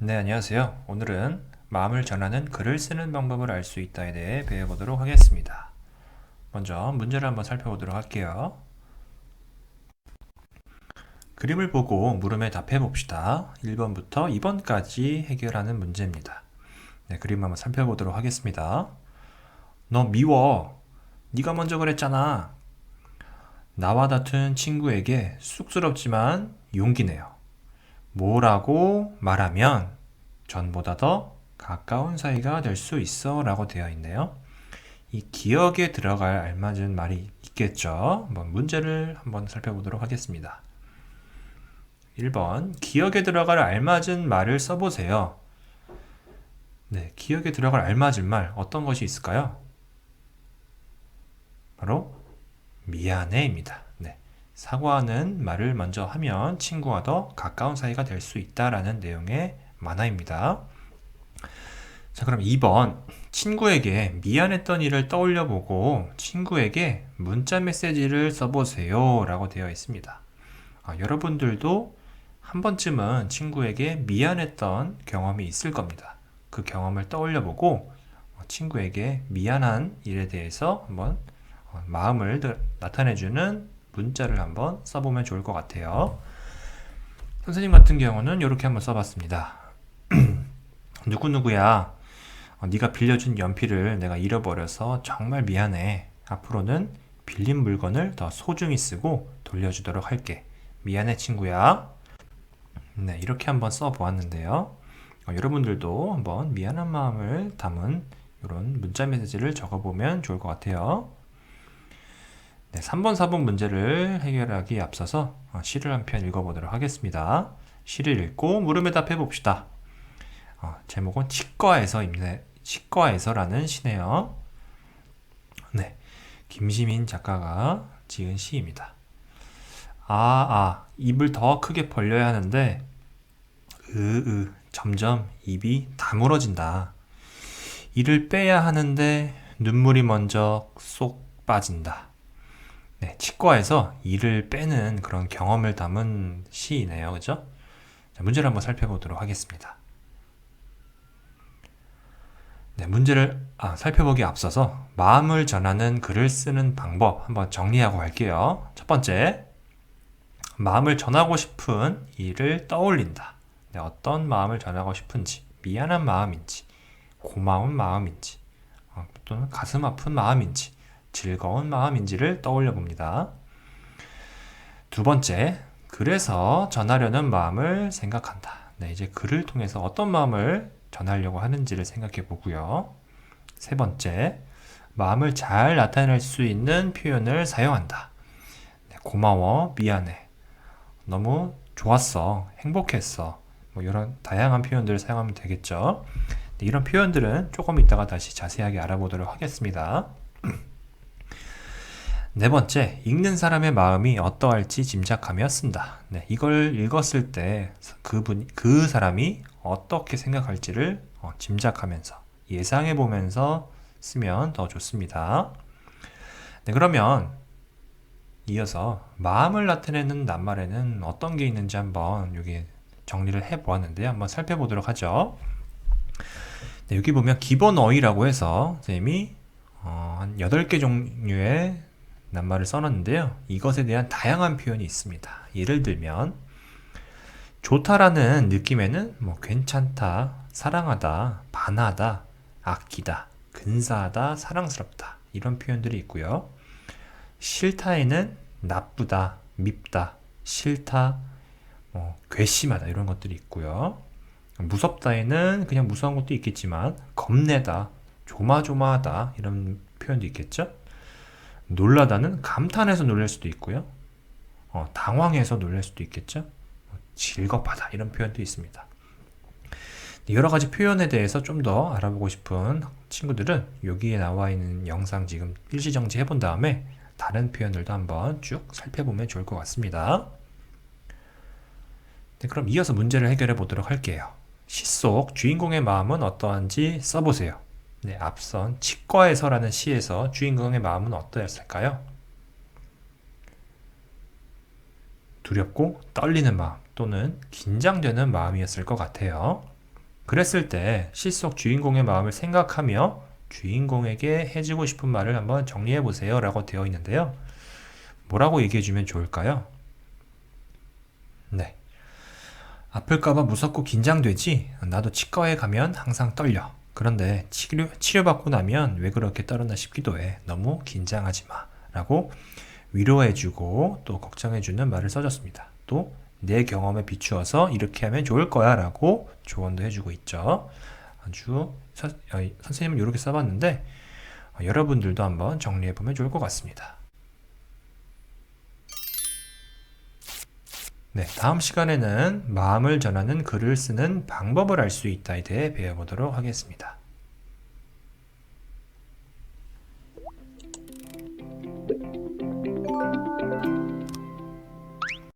네, 안녕하세요. 오늘은 마음을 전하는 글을 쓰는 방법을 알 수 있다에 대해 배워보도록 하겠습니다. 먼저 문제를 한번 살펴보도록 할게요. 그림을 보고 물음에 답해 봅시다. 1번부터 2번까지 해결하는 문제입니다. 네, 그림 한번 살펴보도록 하겠습니다. 너 미워. 네가 먼저 그랬잖아. 나와 다툰 친구에게 쑥스럽지만 용기 내요. 뭐라고 말하면 전보다 더 가까운 사이가 될 수 있어 라고 되어 있네요. 이 기억에 들어갈 알맞은 말이 있겠죠. 한번 문제를 한번 살펴보도록 하겠습니다. 1번 기억에 들어갈 알맞은 말을 써보세요. 네, 기억에 들어갈 알맞은 말 어떤 것이 있을까요? 바로 미안해입니다. 네, 사과하는 말을 먼저 하면 친구와 더 가까운 사이가 될 수 있다라는 내용의 만화입니다. 자, 그럼 2번. 친구에게 미안했던 일을 떠올려 보고 친구에게 문자 메시지를 써보세요. 라고 되어 있습니다. 아, 여러분들도 한 번쯤은 친구에게 미안했던 경험이 있을 겁니다. 그 경험을 떠올려 보고 친구에게 미안한 일에 대해서 한번 어, 마음을 나타내주는 문자를 한번 써보면 좋을 것 같아요. 선생님 같은 경우는 이렇게 한번 써봤습니다. 누구누구야. 어, 네가 빌려준 연필을 내가 잃어버려서 정말 미안해. 앞으로는 빌린 물건을 더 소중히 쓰고 돌려주도록 할게. 미안해 친구야. 네, 이렇게 한번 써보았는데요. 어, 여러분들도 한번 미안한 마음을 담은 이런 문자 메시지를 적어보면 좋을 것 같아요. 네, 3번, 4번 문제를 해결하기에 앞서서 어, 시를 한 편 읽어보도록 하겠습니다. 시를 읽고 물음에 답해 봅시다. 어, 제목은 치과에서입니다. 치과에서라는 시네요. 네, 김시민 작가가 지은 시입니다. 아, 아, 입을 더 크게 벌려야 하는데, 으, 으, 점점 입이 다물어진다. 이를 빼야 하는데 눈물이 먼저 쏙 빠진다. 네, 치과에서 이를 빼는 그런 경험을 담은 시이네요. 그죠? 자, 문제를 한번 살펴보도록 하겠습니다. 네, 문제를 아, 살펴보기 앞서서 마음을 전하는 글을 쓰는 방법 한번 정리하고 갈게요. 첫 번째, 마음을 전하고 싶은 일을 떠올린다. 네, 어떤 마음을 전하고 싶은지, 미안한 마음인지, 고마운 마음인지, 어, 또는 가슴 아픈 마음인지, 즐거운 마음인지를 떠올려 봅니다. 두 번째, 그래서 전하려는 마음을 생각한다. 네, 이제 글을 통해서 어떤 마음을 전하려고 하는지를 생각해 보고요. 세 번째, 마음을 잘 나타낼 수 있는 표현을 사용한다. 네, 고마워, 미안해, 너무 좋았어, 행복했어. 뭐 이런 다양한 표현들을 사용하면 되겠죠. 네, 이런 표현들은 조금 이따가 다시 자세하게 알아보도록 하겠습니다. 네 번째, 읽는 사람의 마음이 어떠할지 짐작하며 쓴다. 네, 이걸 읽었을 때 그분, 그 사람이 어떻게 생각할지를 어, 짐작하면서 예상해 보면서 쓰면 더 좋습니다. 네, 그러면 이어서 마음을 나타내는 낱말에는 어떤 게 있는지 한번 여기 정리를 해 보았는데요. 한번 살펴보도록 하죠. 네, 여기 보면 기본 어휘라고 해서 선생님이 어, 한 8개 종류의 낱말을 써놨는데요. 이것에 대한 다양한 표현이 있습니다. 예를 들면 좋다라는 느낌에는 뭐 괜찮다, 사랑하다, 반하다, 아끼다, 근사하다, 사랑스럽다 이런 표현들이 있고요. 싫다에는 나쁘다, 밉다, 싫다, 뭐 괘씸하다 이런 것들이 있고요. 무섭다에는 그냥 무서운 것도 있겠지만 겁내다, 조마조마하다 이런 표현도 있겠죠. 놀라다는 감탄해서 놀랄 수도 있고요. 어, 당황해서 놀랄 수도 있겠죠. 즐겁하다 이런 표현도 있습니다. 여러 가지 표현에 대해서 좀 더 알아보고 싶은 친구들은 여기에 나와 있는 영상 지금 일시 정지 해본 다음에 다른 표현들도 한번 쭉 살펴보면 좋을 것 같습니다. 네, 그럼 이어서 문제를 해결해 보도록 할게요. 시속 주인공의 마음은 어떠한지 써보세요. 네, 앞선 치과에서라는 시에서 주인공의 마음은 어떠했을까요? 두렵고 떨리는 마음 또는 긴장되는 마음이었을 것 같아요. 그랬을 때 시 속 주인공의 마음을 생각하며 주인공에게 해주고 싶은 말을 한번 정리해 보세요 라고 되어 있는데요. 뭐라고 얘기해 주면 좋을까요? 네. 아플까봐 무섭고 긴장되지? 나도 치과에 가면 항상 떨려. 그런데 치료, 치료받고 나면 왜 그렇게 떨었나 싶기도 해. 너무 긴장하지 마. 라고 위로해주고 또 걱정해주는 말을 써줬습니다. 또 내 경험에 비추어서 이렇게 하면 좋을 거야 라고 조언도 해주고 있죠. 아주 선생님은 이렇게 써봤는데 어, 여러분들도 한번 정리해보면 좋을 것 같습니다. 네, 다음 시간에는 마음을 전하는 글을 쓰는 방법을 알 수 있다에 대해 배워보도록 하겠습니다.